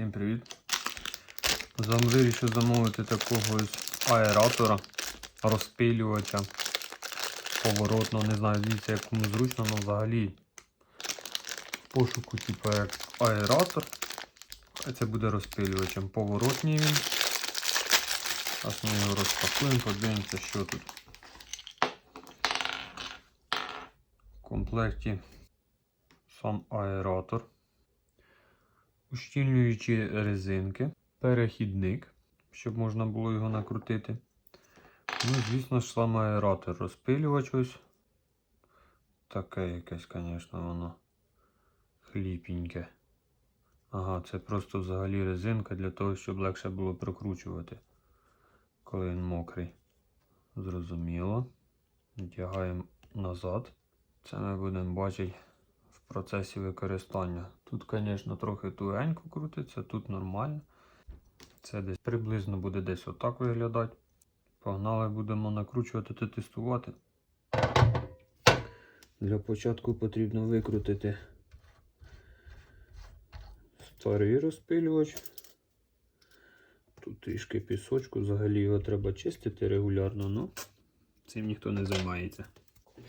Всім привіт! Зам вирішив замовити такого ось аератора, розпилювача поворотного, не знаю, дивіться, як кому зручно, але взагалі в пошуку, типу, як аератор. А це буде розпилювачем. Поворотній він. Зараз ми його розпакуємо, подивимося, що тут. В комплекті сам аератор ущільнюючі резинки, перехідник, щоб можна було його накрутити. Ну, звісно ж, сам аератор розпилювач ось. Таке якесь, звісно, воно хліпеньке. Ага, це просто взагалі резинка для того, щоб легше було прокручувати, коли він мокрий. Зрозуміло. Вдягаємо назад. Це ми будемо бачити процесі використання. Тут, звісно, трохи тугенько крутиться, тут нормально. Це десь приблизно буде десь отак виглядати. Погнали, будемо накручувати та тестувати. Для початку потрібно викрутити старий розпилювач. Тут трішки пісочку, взагалі його треба чистити регулярно, але цим ніхто не займається.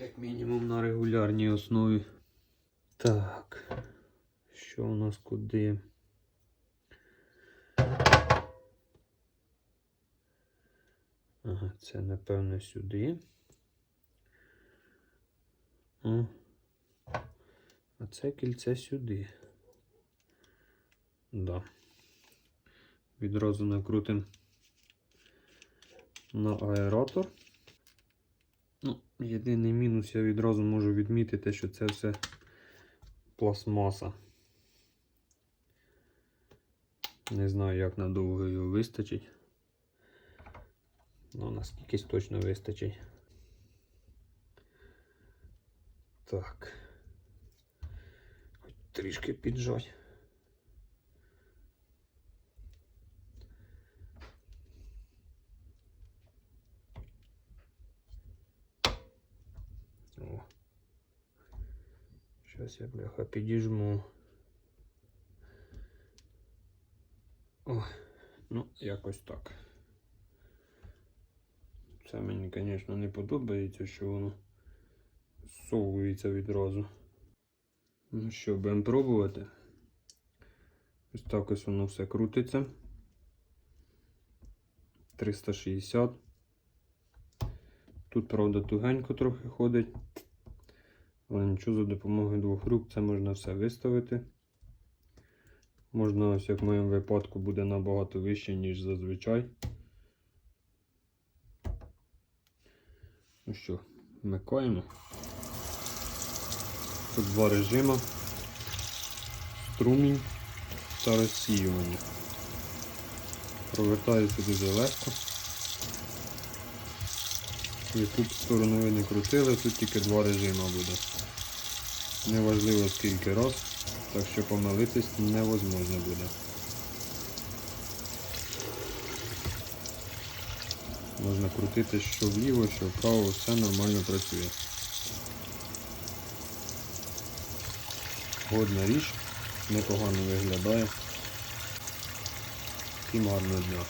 Як мінімум на регулярній основі. Так, що у нас куди? Ага, це напевно сюди. О. А це кільце сюди. Да. Відразу накрутимо на аератор. Ну, єдиний мінус я відразу можу відмітити, що це все пластмаса. Не знаю, як надовго його вистачить. Ну, наскільки точно вистачить. Так. Хоч трішки піджать. О. Сейчас я, бляха, підіжму. О, ну, якось так. Це мені, звісно, не подобається, що воно зсовується відразу. Ну що, будемо пробувати. Ось так ось воно все крутиться. 360. Тут, правда, тугенько трохи ходить. Нічого за допомогою двох рук це можна все виставити. Можна, ось як в моєму випадку, буде набагато вище, ніж зазвичай. Ну що, вмикаємо. Тут два режими. Струмінь та розсіювання. Провертається дуже легко. Яку б сторону ви не крутили, тут тільки два режими буде. Неважливо скільки раз, так що помилитись невозможно буде. Можна крутити що вліво, що вправо, все нормально працює. Годна річ, непогано виглядає. Всім гарного дня.